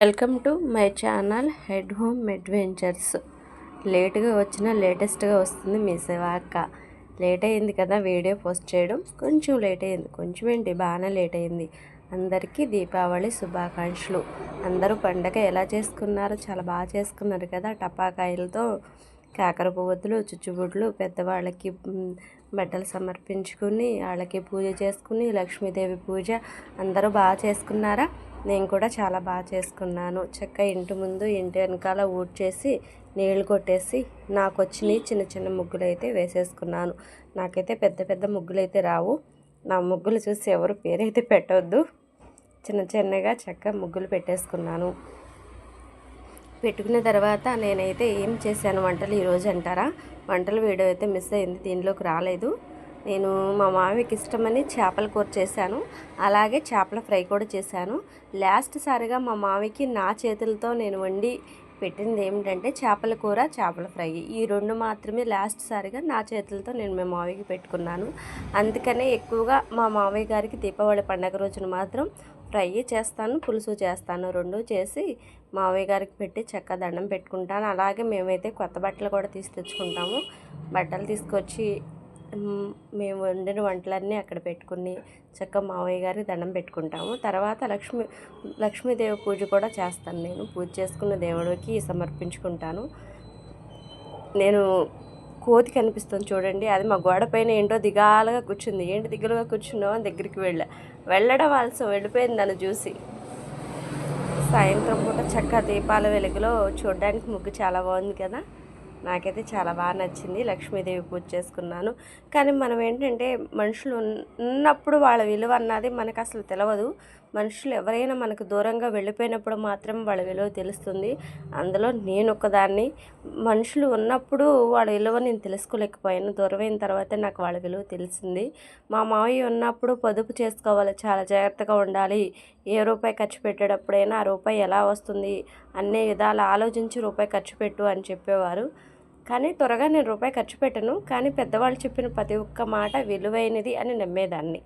Welcome to my channel head home adventures. లేట్గా వచ్చిన లేటెస్ట్గా వస్తుంది మీ సేవాక లేట్ అయింది కదా వీడియో పోస్ట్ చేయడం. కొంచెం లేట్ అయింది కొంచెం ఏంటి? బాగానే లేట్ అయింది అందరికీ దీపావళి శుభాకాంక్షలు. అందరూ పండగ ఎలా చేసుకున్నారో? చాలా బాగా చేసుకున్నారు కదా టపాకాయలతో. కాకర పువ్వుతులు చుచ్చుబుడ్లు పెద్దవాళ్ళకి బట్టలు సమర్పించుకుని వాళ్ళకి పూజ చేసుకుని లక్ష్మీదేవి పూజ అందరూ బాగా చేసుకున్నారా? నేను కూడా చాలా బాగా చేసుకున్నాను. చక్క ఇంటి ముందు ఇంటి వెనకాల ఊడ్చేసి నీళ్ళు కొట్టేసి నాకు వచ్చిన చిన్న చిన్న ముగ్గులు అయితే వేసేసుకున్నాను. నాకైతే పెద్ద పెద్ద ముగ్గులు అయితే రావు. నా ముగ్గులు చూసి ఎవరు పేరైతే పెట్టవద్దు చిన్న చిన్నగా చక్క ముగ్గులు పెట్టేసుకున్నాను. పెట్టుకున్న తర్వాత నేనైతే ఏం చేశాను వంటలు ఈరోజు అంటారా? వంటల వీడియో అయితే మిస్ అయింది దీనిలోకి రాలేదు. నేను మా మామయ్యకి ఇష్టమని చేపల కూర చేశాను అలాగే చేపల ఫ్రై కూడా చేశాను. లాస్ట్ సారిగా మా మామయ్యకి నా చేతులతో నేను వండి పెట్టింది ఏమిటంటే చేపల కూర చేపల ఫ్రై. ఈ రెండు మాత్రమే లాస్ట్ సారిగా నా చేతులతో నేను మా మామయ్యకి పెట్టుకున్నాను. అందుకనే ఎక్కువగా మా మామయ్య గారికి దీపావళి పండగ రోజున మాత్రం ఫ్రై చేస్తాను పులుసు చేస్తాను. రెండు చేసి మావయ్య గారికి పెట్టి చెక్క దండం పెట్టుకుంటాను. అలాగే మేమైతే కొత్త బట్టలు కూడా తీసి తెచ్చుకుంటాము. బట్టలు తీసుకొచ్చి మేము వండిన వంటలన్నీ అక్కడ పెట్టుకుని చక్క మావయ్య గారి దండం పెట్టుకుంటాము. తర్వాత లక్ష్మి లక్ష్మీదేవి పూజ కూడా చేస్తాను నేను. పూజ చేసుకున్న దేవుడికి సమర్పించుకుంటాను. నేను కోతి కనిపిస్తుంది చూడండి. అది మా గోడ పైన ఏంటో దిగాలుగా కూర్చుంది. ఏంటి దిగులుగా కూర్చున్నావు అని దగ్గరికి వెళ్ళా. వెళ్ళడం ఆలస్యం. వెళ్ళిపోయింది నన్ను చూసి. సాయంత్రం పూట చక్క దీపాల వెలుగులో చూడడానికి ముగ్గు చాలా బాగుంది కదా. నాకైతే చాలా బాగా నచ్చింది. లక్ష్మీదేవి పూజ చేసుకున్నాను. కానీ మనం ఏంటంటే మనుషులు ఉన్నప్పుడు వాళ్ళ విలువ అన్నది మనకు అసలు తెలియదు మనుషులు ఎవరైనా మనకు దూరంగా వెళ్ళిపోయినప్పుడు మాత్రం వాళ్ళ విలువ తెలుస్తుంది. అందులో నేను ఒకదాన్ని మనుషులు ఉన్నప్పుడు వాళ్ళ విలువ నేను తెలుసుకోలేకపోయాను. దూరమైన తర్వాత నాకు వాళ్ళ విలువ తెలిసింది. మా మావయ్య ఉన్నప్పుడు పొదుపు చేసుకోవాలి చాలా జాగ్రత్తగా ఉండాలి. ఏ రూపాయి ఖర్చు పెట్టేటప్పుడైనా ఆ రూపాయి ఎలా వస్తుంది అన్ని విధాలు ఆలోచించి రూపాయి ఖర్చు పెట్టు అని చెప్పేవారు. కానీ త్వరగా నేను రూపాయి ఖర్చు పెట్టను కానీ పెద్దవాళ్ళు చెప్పిన ప్రతి ఒక్క మాట విలువైనది అని నమ్మేదాన్ని.